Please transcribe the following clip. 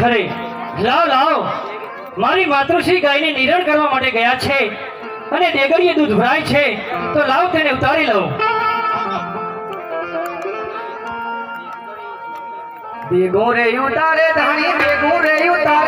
ઘરે. લાવ લાવ. મારી માતૃશ્રી ગાયને નિરણ કરવા માટે ગયા છે અને દેગડીએ દૂધ ભરાય છે. તો લાવ તેને ઉતારી લઉં. ભેગો રે ઉતારે ધાણી, ભેગું રે ઉતારે